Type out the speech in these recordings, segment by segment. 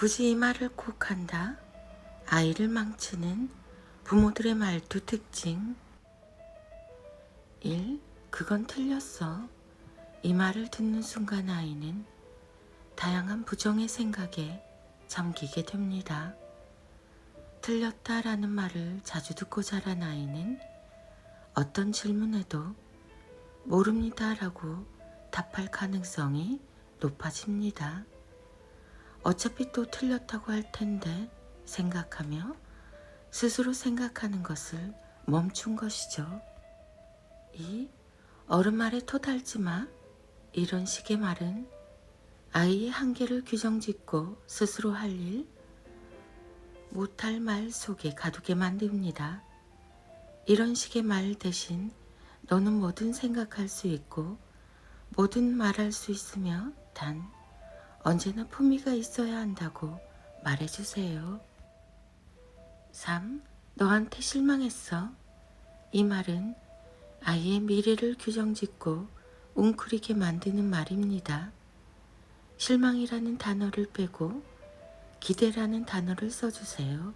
굳이 이 말을 꼭 한다. 아이를 망치는 부모들의 말투 특징. 1. 그건 틀렸어. 이 말을 듣는 순간 아이는 다양한 부정의 생각에 잠기게 됩니다. 틀렸다라는 말을 자주 듣고 자란 아이는 어떤 질문에도 모릅니다라고 답할 가능성이 높아집니다. 어차피 또 틀렸다고 할 텐데 생각하며 스스로 생각하는 것을 멈춘 것이죠. 이 어른 말에 토달지 마 이런 식의 말은 아이의 한계를 규정짓고 스스로 할 일, 못할 말 속에 가두게 만듭니다. 이런 식의 말 대신 너는 뭐든 생각할 수 있고 뭐든 말할 수 있으며 단 언제나 품위가 있어야 한다고 말해주세요. 3. 너한테 실망했어. 이 말은 아이의 미래를 규정짓고 웅크리게 만드는 말입니다. 실망이라는 단어를 빼고 기대라는 단어를 써주세요.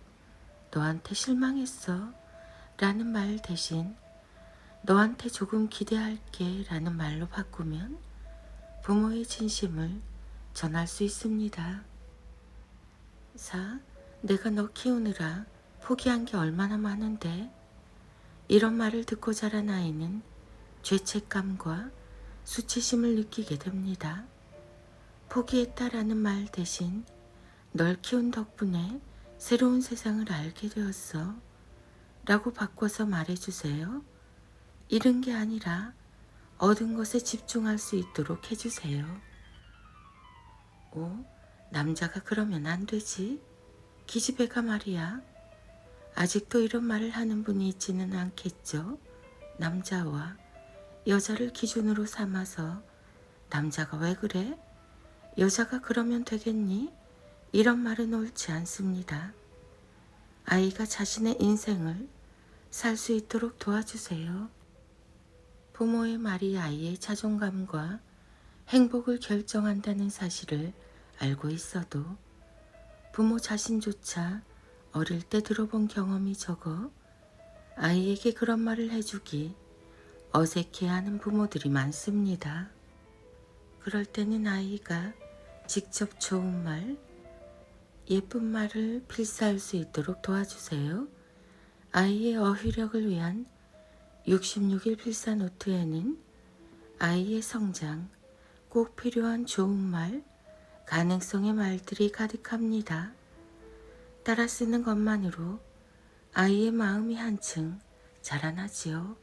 너한테 실망했어. 라는 말 대신 너한테 조금 기대할게 라는 말로 바꾸면 부모의 진심을 전할 수 있습니다. 4. 내가 너 키우느라 포기한 게 얼마나 많은데 이런 말을 듣고 자란 아이는 죄책감과 수치심을 느끼게 됩니다. 포기했다라는 말 대신 널 키운 덕분에 새로운 세상을 알게 되었어. 라고 바꿔서 말해주세요. 잃은 게 아니라 얻은 것에 집중할 수 있도록 해주세요. 5. 남자가 그러면 안 되지. 기집애가 말이야. 아직도 이런 말을 하는 분이 있지는 않겠죠. 남자와 여자를 기준으로 삼아서 남자가 왜 그래? 여자가 그러면 되겠니? 이런 말은 옳지 않습니다. 아이가 자신의 인생을 살 수 있도록 도와주세요. 부모의 말이 아이의 자존감과 행복을 결정한다는 사실을 알고 있어도 부모 자신조차 어릴 때 들어본 경험이 적어 아이에게 그런 말을 해주기 어색해하는 부모들이 많습니다. 그럴 때는 아이가 직접 좋은 말, 예쁜 말을 필사할 수 있도록 도와주세요. 아이의 어휘력을 위한 66일 필사 노트에는 아이의 성장, 꼭 필요한 좋은 말, 가능성의 말들이 가득합니다. 따라 쓰는 것만으로 아이의 마음이 한층 자라나지요.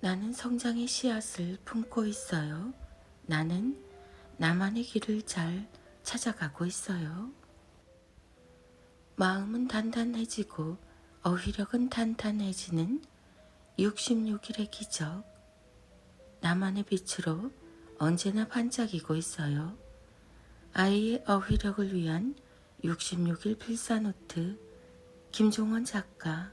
나는 성장의 씨앗을 품고 있어요. 나는 나만의 길을 잘 찾아가고 있어요. 마음은 단단해지고 어휘력은 탄탄해지는 66일의 기적. 나만의 빛으로 언제나 반짝이고 있어요. 아이의 어휘력을 위한 66일 필사노트 김종원 작가